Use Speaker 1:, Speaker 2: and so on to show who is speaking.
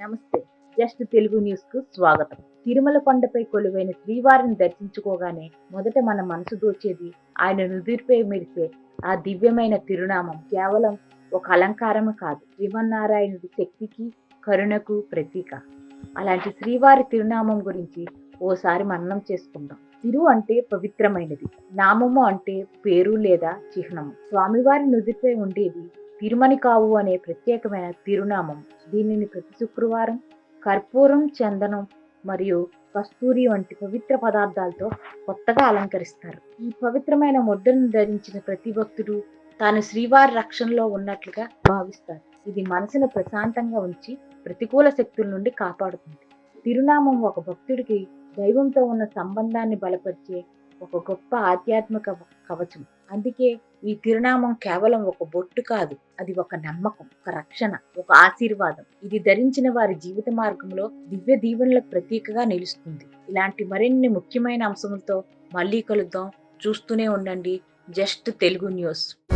Speaker 1: నమస్తే. జస్ట్ తెలుగు న్యూస్కు స్వాగతం. తిరుమల కొండపై కొలువైన శ్రీవారిని దర్శించుకోగానే మొదట మన మనసు దోచేది ఆయన నుదిరిపై మెరిసే ఆ దివ్యమైన తిరునామం. కేవలం ఒక అలంకారము కాదు శ్రీమన్నారాయణుడి శక్తికి కరుణకు ప్రతీక. అలాంటి శ్రీవారి తిరునామం గురించి ఓసారి మననం చేసుకుందాం. తిరు అంటే పవిత్రమైనది. నామము అంటే పేరు లేదా చిహ్నము. స్వామివారి నుదిపై ఉండేది తిరుమణికావు అనే ప్రత్యేకమైన తిరునామం. దీనిని ప్రతి శుక్రవారం కర్పూరం చందనం మరియు కస్తూరి వంటి పవిత్ర పదార్థాలతో కొత్తగా అలంకరిస్తారు. ఈ పవిత్రమైన ముద్రను ధరించిన ప్రతి భక్తుడు తాను శ్రీవారి రక్షణలో ఉన్నట్లుగా భావిస్తారు. ఇది మనసును ప్రశాంతంగా ఉంచి ప్రతికూల శక్తుల నుండి కాపాడుతుంది. తిరునామం ఒక భక్తుడికి దైవంతో ఉన్న సంబంధాన్ని బలపరిచే ఒక గొప్ప ఆధ్యాత్మిక కవచం. అందుకే ఈ తిరునామం కేవలం ఒక బొట్టు కాదు అది ఒక నమ్మకం ఒక రక్షణ ఒక ఆశీర్వాదం. ఇది ధరించిన వారి జీవిత మార్గంలో దివ్య దీవెనలకు ప్రతీకగా నిలుస్తుంది. ఇలాంటి మరిన్ని ముఖ్యమైన అంశములతో మళ్ళీ కలుద్దాం. చూస్తూనే ఉండండి. Just Telugu news.